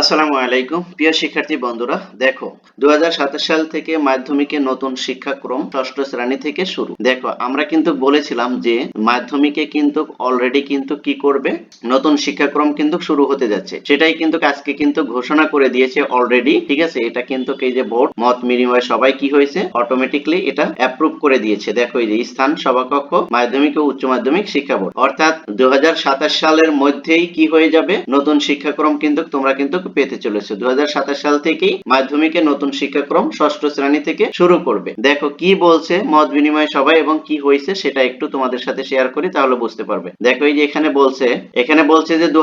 আসসালামু আলাইকুম। প্রিয় শিক্ষার্থী বন্ধুরা, দেখো দু সাল থেকে মাধ্যমিকে নতুন শিক্ষাক্রম ষষ্ঠ শ্রেণি থেকে শুরু। দেখো, আমরা কিন্তু বলেছিলাম যে মাধ্যমিকে কিন্তু অলরেডি কিন্তু কি করবে? নতুন শিক্ষাক্রম কিন্তু শুরু হতে যাচ্ছে। সেটাই কিন্তু আজকে কিন্তু ঘোষণা করে দিয়েছে অলরেডি ঠিক আছে? এটা কিন্তু এই যে বোর্ড, মত বিনিময় সবাই কি হয়েছে? অটোমেটিকলি এটা অ্যাপ্রুভ করে দিয়েছে। দেখো, এই যে স্থান, সভাকক্ষ, মাধ্যমিক ও উচ্চ মাধ্যমিক শিক্ষা বোর্ড। অর্থাৎ দু হাজার সাতাশ সালের মধ্যেই কি হয়ে যাবে? নতুন শিক্ষাক্রম কিন্তু তোমরা কিন্তু পেতে চলেছে। দু হাজার সাতাশ সাল থেকেই মাধ্যমিকে নতুন শিক্ষাক্রম ষষ্ঠ শ্রেণি থেকে শুরু করবে। দেখো কি বলছে মত বিনিময় সবাই এবং কি হয়েছে সেটা একটু তোমাদের সাথে শেয়ার করি, তাহলে বুঝতে পারবে। দেখো এই যে এখানে বলছে এখানে বলছে যে দু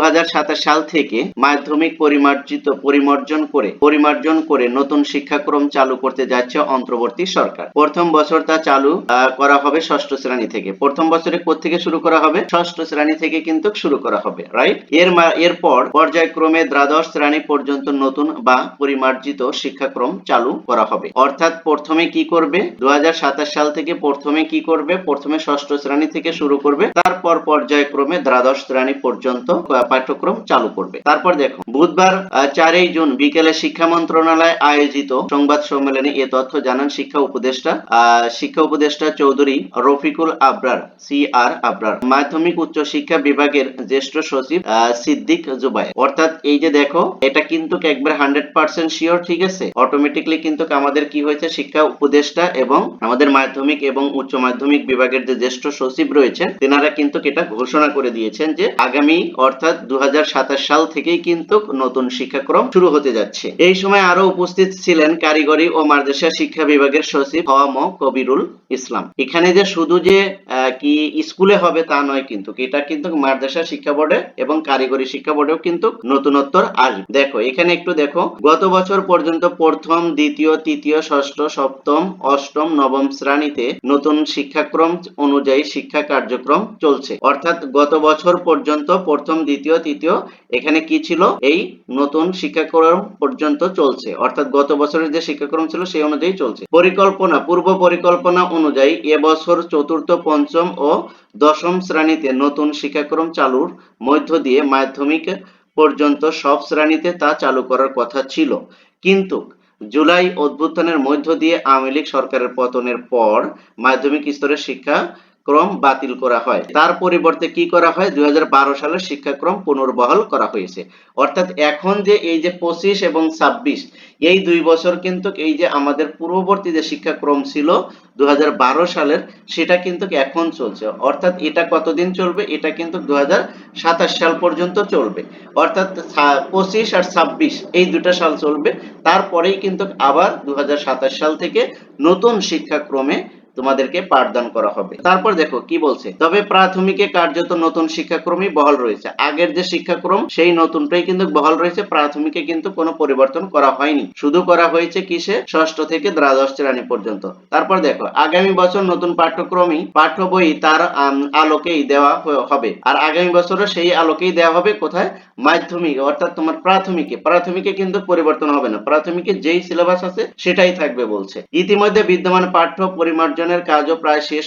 সাল থেকে মাধ্যমিক পরিমার্জিত, পরিমার্জন করে পরিমার্জন করে নতুন শিক্ষাক্রম চালু করতে যাচ্ছে অন্তর্বর্তী সরকার। প্রথম বছর তা চালু করা হবে ষষ্ঠ শ্রেণি থেকে। প্রথম বছরে থেকে শুরু করা হবে? ষষ্ঠ শ্রেণি থেকে কিন্তু শুরু করা হবে রাইট এর এরপর পর্যায়ক্রমে দ্বাদশ শ্রেণি পর্যন্ত নতুন বা পরিমার্জিত শিক্ষাক্রম চালু করা হবে। অর্থাৎ প্রথমে কি করবে? দু সাল থেকে প্রথমে কি করবে? প্রথমে ষষ্ঠ শ্রেণি থেকে শুরু করবে। তারপর পর্যায়ক্রমে দ্বাদশ শ্রেণি পর্যন্ত পাঠ্যক্রম চালু করবে। তারপর দেখো, বুধবার চারই জুন বিকেলে শিক্ষা মন্ত্রণালয় আয়োজিত সংবাদ সম্মেলনে এ তথ্য জানান শিক্ষা উপদেষ্টা শিক্ষা উপদেষ্টা চৌধুরী রফিকুল আবরার, সি আর আবরার। মাধ্যমিক উচ্চ শিক্ষা বিভাগের জ্যেষ্ঠ সচিব সিদ্দিক জুবাই অর্থাৎ এই যে দেখো এটা কিন্তু একবার হান্ড্রেড পার্সেন্ট শিওর ঠিক আছে? অটোমেটিকলি কিন্তু আমাদের কি হয়েছে? শিক্ষা উপদেষ্টা এবং আমাদের মাধ্যমিক এবং উচ্চ মাধ্যমিক বিভাগের যে জ্যেষ্ঠ সচিব রয়েছেন, তেনারা কিন্তু এটা ঘোষণা করে দিয়েছেন যে আগামী অর্থাৎ দু সাল থেকেই কিন্তু নতুন শিক্ষাক্রম শুরু হতে যাচ্ছে। এই সময় আরও উপস্থিত ছিলেন কারিগরি ও মাদ্রাসা শিক্ষা বিভাগের সচিব হওয়াম কবিরুল ইসলাম। এখানে যে শুধু যে কি স্কুলে হবে তা নয় কিন্তু, এটা কিন্তু মাদ্রাসা শিক্ষা বোর্ডে এবং কারিগরি শিক্ষা বোর্ডেও কিন্তু নতুনত্ব আসবে। দেখো, এখানে একটু দেখো। গত বছর পর্যন্ত প্রথম, দ্বিতীয়, তৃতীয়, ষষ্ঠ, সপ্তম, অষ্টম, নবম শ্রেণীতে নতুন শিক্ষাক্রম অনুযায়ী শিক্ষা কার্যক্রম চলছে। অর্থাৎ গত বছর পর্যন্ত প্রথম, দ্বিতীয়, তৃতীয়, এখানে কি ছিল? এই নতুন শিক্ষাক্রম পর্যন্ত চলছে। অর্থাৎ গত বছরের যে শিক্ষাক্রম ছিল, সেই অনুযায়ী চলছে। পরিকল্পনা, পূর্ব পরিকল্পনা অনুযায়ী এবছর চতুর্থ, পঞ্চম ও দশম শ্রেণীতে নতুন শিক্ষাক্রম চালুর মধ্য দিয়ে মাধ্যমিক পর্যন্ত সব শ্রেণীতে তা চালু করার কথা ছিল। কিন্তু জুলাই অভ্যুত্থানের মধ্য দিয়ে আওয়ামী লীগ সরকারের পতনের পর মাধ্যমিক স্তরের শিক্ষা ক্রম বাতিল করা হয়। তার পরিবর্তে কি করা হয়? দুই সালের শিক্ষাক্রম পুনর্বহাল করা হয়েছে। অর্থাৎ এখন যে এই যে পঁচিশ এবং ছাব্বিশ, এই দুই বছর কিন্তু এই যে আমাদের পূর্ববর্তী যে শিক্ষাক্রম ছিল দু সালের, সেটা কিন্তু এখন চলছে। অর্থাৎ এটা কতদিন চলবে? এটা কিন্তু দু হাজার সাতাশ সাল পর্যন্ত চলবে। অর্থাৎ পঁচিশ আর ছাব্বিশ, এই দুটা সাল চলবে। তারপরেই কিন্তু আবার দু হাজার সাতাশ সাল থেকে নতুন শিক্ষাক্রমে তোমাদেরকে পাঠদান করা হবে। তারপর দেখো, কি বলছে? তবে প্রাথমিকে কার্যত নতুন শিক্ষাক্রমই বহাল রয়েছে। আগের যে শিক্ষাক্রম, সেই নতুনটাই কিন্তু বহাল রয়েছে। প্রাথমিকে কিন্তু কোনো পরিবর্তন করা হয়নি। শুধু করা হয়েছে কিসে? ষষ্ঠ থেকে দ্বাদশ শ্রেণি পর্যন্ত। তারপর দেখো, আগামী বছর নতুন পাঠ্যক্রমই পাঠ্য বই তার আলোকেই দেওয়া হবে। আর আগামী বছরও সেই আলোকেই দেওয়া হবে কোথায়? মাধ্যমিক, অর্থাৎ তোমার প্রাথমিকে। প্রাথমিকে কিন্তু পরিবর্তন হবে না। প্রাথমিকে যেই সিলেবাস আছে, সেটাই থাকবে বলছে। ইতিমধ্যে বিদ্যমান পাঠ্য পরিমার্জনের কাজও প্রায় শেষ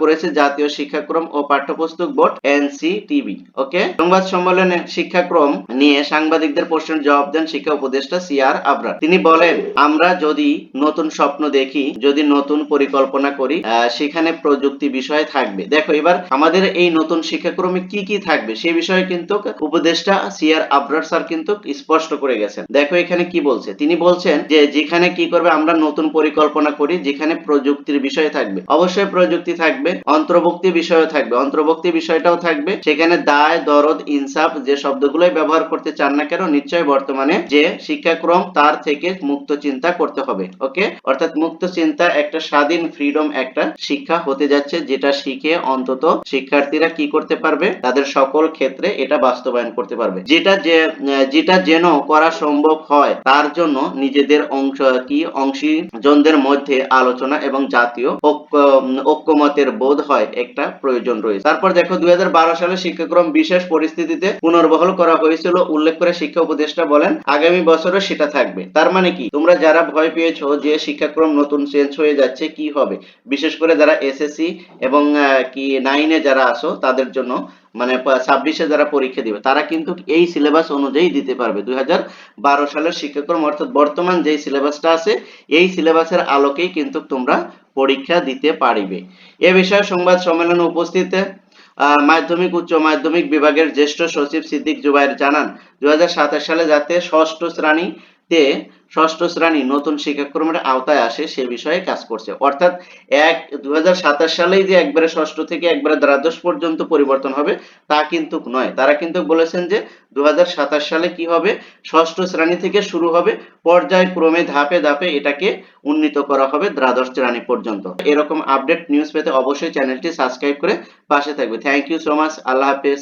করেছে জাতীয় শিক্ষাক্রম ও পাঠ্যপুস্তক বোর্ড, এনসিটিবি, ওকে? সংবাদ সম্মেলনে শিক্ষাক্রম নিয়ে সাংবাদিকদের প্রশ্নের জবাব দেন শিক্ষা উপদেষ্টা সিআর আবরার। তিনি বলেন, আমরা যদি নতুন স্বপ্ন দেখি, যদি নতুন পরিকল্পনা করি সেখানে প্রযুক্তি বিষয় থাকবে। দেখো, এবার আমাদের এই নতুন শিক্ষাক্রমে কি কি থাকবে, সে বিষয়ে কিন্তু উপদেষ্টা সিআর আবরার স্যার কিন্তু স্পষ্ট করে গেছেন। দেখো, এখানে কি বলছে? তিনি বলছেন যে, যেখানে কি করবে, আমরা নতুন পরিকল্পনা করি, যেখানে প্রযুক্তির বিষয় থাকবে। অবশ্যই প্রযুক্তি থাকবে, অন্তর্ভুক্তি বিষয়ও থাকবে। অন্তর্ভুক্তি বিষয়টাও থাকবে। সেখানে দায়, দরদ, ইনসাফ যে শব্দগুলোই ব্যবহার করতে চান না কেন, নিশ্চয়ই বর্তমানে যে শিক্ষাক্রম তার থেকে মুক্ত চিন্তা করতে হবে, ওকে? অর্থাৎ মুক্ত চিন্তা একটা স্বাধীন ফ্রিডম, একটা শিক্ষা হতে যাচ্ছে যেটা শিখে অন্তত শিক্ষার্থীরা কি করতে পারবে? তাদের সকল ক্ষেত্রে এটা বাস্তবায়ন করতে পারবে। যেটা যে, যেটা যেন করা সম্ভব হয়, তার জন্য নিজেদের অংশ, কি অংশীজনদের মধ্যে আলোচনা এবং জাতীয় ঐক্যমতের বোধ হয় একটা প্রয়োজন রয়েছে। তারপর দেখো, দুই হাজার বারো সালে শিক্ষাক্রম বিশেষ পরিস্থিতিতে পুনর্বহাল করা হয়েছিল। উল্লেখ করে শিক্ষা উপদেষ্টা বলেন, আগামী বছরও সেটা থাকবে। তার মানে কি? তোমরা যারা ভয় পেয়েছ যে শিক্ষাক্রম নতুন চেঞ্জ হয়ে যাচ্ছে, কি হবে? বিশেষ করে যারা এসএসসি এবং কি নাইনে যারা আসো তাদের জন্য মানে ছাব্বিশে যারা পরীক্ষা দিবে, তারা কিন্তু এই সিলেবাস অনুযায়ী দিতে পারবে। দুই সালের শিক্ষাক্রম অর্থাৎ বর্তমান যেই সিলেবাসটা আছে, এই সিলেবাসের আলোকেই কিন্তু তোমরা পরীক্ষা দিতে পারিবে। এ বিষয়ে সংবাদ সম্মেলনে উপস্থিত মাধ্যমিক, উচ্চ মাধ্যমিক বিভাগের জ্যেষ্ঠ সচিব সিদ্দিক জুবাইর জানান, দুই হাজার সাতাশ সালে যাতে ষষ্ঠ শ্রেণীতে ষষ্ঠ শ্রেণি নতুন শিক্ষাক্রমের আওতায় আসে সে বিষয়ে কাজ করছে। অর্থাৎ এক দুই সালেই যে একবারে ষষ্ঠ থেকে একবারে দ্বাদশ পর্যন্ত পরিবর্তন হবে, তা কিন্তু নয়। তারা কিন্তু বলেছেন যে দু হাজার সাতাশ সালে কি হবে? ষষ্ঠ শ্রেণি থেকে শুরু হবে, পর্যায়ক্রমে ধাপে ধাপে এটাকে উন্নীত করা হবে দ্বাদশ শ্রেণি পর্যন্ত। এরকম আপডেট নিউজ পেতে অবশ্যই চ্যানেলটি সাবস্ক্রাইব করে পাশে থাকবে। থ্যাংক ইউ সো মাচ আল্লাহ হাফেজ।